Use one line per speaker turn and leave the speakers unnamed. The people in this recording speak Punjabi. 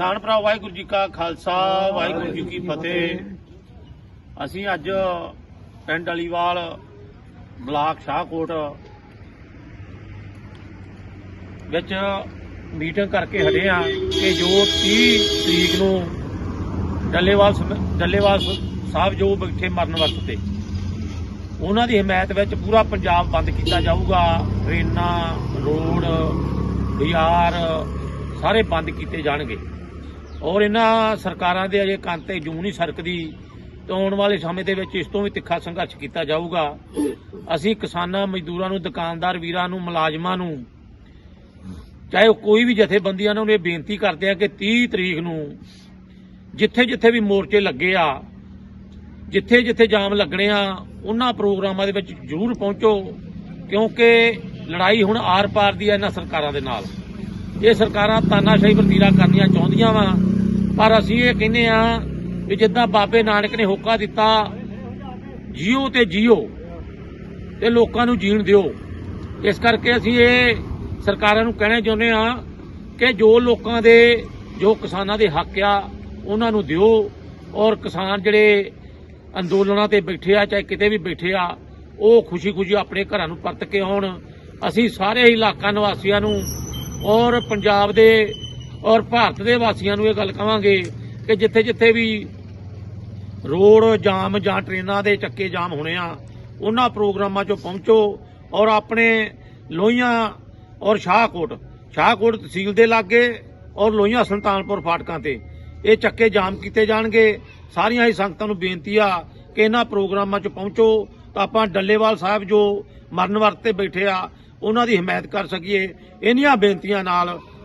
ਕਿਸਾਨ ਭਰਾ, ਵਾਹਿਗੁਰੂ ਜੀ ਕਾ ਖਾਲਸਾ, ਵਾਹਿਗੁਰੂ ਜੀ ਕੀ ਫਤਿਹ। ਅਸੀਂ ਅੱਜ ਪਿੰਡ ਅਲੀਵਾਲ, ਬਲਾਕ ਸ਼ਾਹਕੋਟ ਵਿੱਚ ਮੀਟਿੰਗ ਕਰਕੇ ਹਟੇ ਆ ਕਿ ਜੋ 30 ਤਰੀਕ ਨੂੰ ਡੱਲੇਵਾਲ ਡੱਲੇਵਾਲ ਸ- ਸਾਹਿਬ ਜੋ ਬੈਠੇ ਮਰਨ ਵਰਤ ਤੇ ਉਹਨਾਂ ਦੀ ਹਮਾਇਤ ਵਿੱਚ ਪੂਰਾ ਪੰਜਾਬ ਬੰਦ ਕੀਤਾ ਜਾਊਗਾ। ਟ੍ਰੇਨਾਂ ਰੋਡ ਬਾਜ਼ਾਰ ਸਾਰੇ ਬੰਦ ਕੀਤੇ ਜਾਣਗੇ। ਔਰ ਇਹਨਾਂ ਸਰਕਾਰਾਂ ਦੇ ਅਜੇ ਕੰਨ ਤੇ ਜੂੰ ਨਹੀਂ ਸਰਕਦੀ ਤੇ ਆਉਣ ਵਾਲੇ ਸਮੇਂ ਦੇ ਵਿੱਚ ਇਸ ਤੋਂ ਵੀ ਤਿੱਖਾ ਸੰਘਰਸ਼ ਕੀਤਾ ਜਾਊਗਾ। ਅਸੀਂ ਕਿਸਾਨਾਂ, ਮਜ਼ਦੂਰਾਂ ਨੂੰ, ਦੁਕਾਨਦਾਰ ਵੀਰਾਂ ਨੂੰ, ਮੁਲਾਜ਼ਮਾਂ ਨੂੰ, ਚਾਹੇ ਉਹ ਕੋਈ ਵੀ ਜਥੇਬੰਦੀਆਂ ਨੂੰ ਇਹ ਬੇਨਤੀ ਕਰਦੇ ਆ ਕਿ 30 ਤਰੀਕ ਨੂੰ ਜਿੱਥੇ ਜਿੱਥੇ ਵੀ ਮੋਰਚੇ ਲੱਗੇ ਆ ਜਿੱਥੇ ਜਿੱਥੇ ਜਾਮ ਲੱਗਣੇ ਆ, ਉਹਨਾਂ ਪ੍ਰੋਗਰਾਮਾਂ ਦੇ ਵਿੱਚ ਜ਼ਰੂਰ ਪਹੁੰਚੋ, ਕਿਉਂਕਿ ਲੜਾਈ ਹੁਣ ਆਰ-ਪਾਰ ਦੀ ਹੈ ਇਹਨਾਂ ਸਰਕਾਰਾਂ ਦੇ ਨਾਲ। ਇਹ ਸਰਕਾਰਾਂ ਤਾਨਾਸ਼ਾਹੀ ਵਰਤੀਰਾ ਕਰਨੀਆਂ ਚਾਹੁੰਦੀਆਂ ਵਾ। ਪਰ ਅਸੀਂ ਇਹ ਕਹਿੰਦੇ ਆ ਕਿ ਜਿੱਦਾਂ ਬਾਬੇ ਨਾਨਕ ਨੇ ਹੋਕਾ ਦਿੱਤਾ, ਜੀਓ ਤੇ ਜੀਓ ਤੇ ਲੋਕਾਂ ਨੂੰ ਜੀਣ ਦਿਓ। ਇਸ ਕਰਕੇ ਅਸੀਂ ਇਹ ਸਰਕਾਰਾਂ ਨੂੰ ਕਹਿਣਾ ਚਾਹੁੰਦੇ ਆ ਕਿ ਜੋ ਲੋਕਾਂ ਦੇ, ਜੋ ਕਿਸਾਨਾਂ ਦੇ ਹੱਕ ਆ, ਉਹਨਾਂ ਨੂੰ ਦਿਓ ਔਰ ਕਿਸਾਨ ਜਿਹੜੇ ਅੰਦੋਲਨਾਂ ਤੇ ਬੈਠੇ ਆ, ਚਾਹੇ ਕਿਤੇ ਵੀ ਬੈਠੇ ਆ, ਉਹ ਖੁਸ਼ੀ-ਖੁਸ਼ੀ ਆਪਣੇ ਘਰਾਂ ਨੂੰ ਪਰਤ ਕੇ ਆਉਣ। ਅਸੀਂ ਸਾਰੇ ਇਲਾਕਾ ਨਿਵਾਸੀਆਂ ਨੂੰ ਔਰ ਪੰਜਾਬ ਦੇ ਔਰ ਭਾਰਤ ਦੇ ਵਾਸੀਆਂ ਨੂੰ ਇਹ ਗੱਲ ਕਵਾਂਗੇ ਕਿ ਜਿੱਥੇ-ਜਿੱਥੇ ਵੀ ਰੋਡ ਜਾਮ ਜਾਂ ਟ੍ਰੇਨਾਂ ਦੇ ਚੱਕੇ ਜਾਮ ਹੋਣੇ ਆ, ਉਹਨਾਂ ਪ੍ਰੋਗਰਾਮਾਂ 'ਚੋਂ ਪਹੁੰਚੋ ਔਰ ਆਪਣੇ ਲੋਹੀਆਂ ਔਰ ਸ਼ਾਹਕੋਟ ਸ਼ਾਹਕੋਟ ਤਹਿਸੀਲ ਦੇ ਲਾਗੇ ਔਰ ਲੋਹੀਆਂ ਸੁਲਤਾਨਪੁਰ ਫਾਟਕਾਂ ਤੇ। ਇਹ ਚੱਕੇ ਜਾਮ ਕੀਤੇ ਜਾਣਗੇ। ਸਾਰੀਆਂ ਹੀ ਸੰਗਤਾਂ ਨੂੰ ਬੇਨਤੀ ਆ ਕਿ ਇਹਨਾਂ ਪ੍ਰੋਗਰਾਮਾਂ 'ਚ ਪਹੁੰਚੋ ਤਾਂ ਆਪਾਂ ਡੱਲੇਵਾਲ ਸਾਹਿਬ ਜੋ ਮਰਨ ਵਰਤ ਤੇ ਬੈਠੇ ਆ, ਉਹਨਾਂ ਦੀ ਹਮਾਇਤ ਕਰ ਸਕੀਏ। ਇੰਨੀਆਂ ਬੇਨਤੀਆਂ ਨਾਲ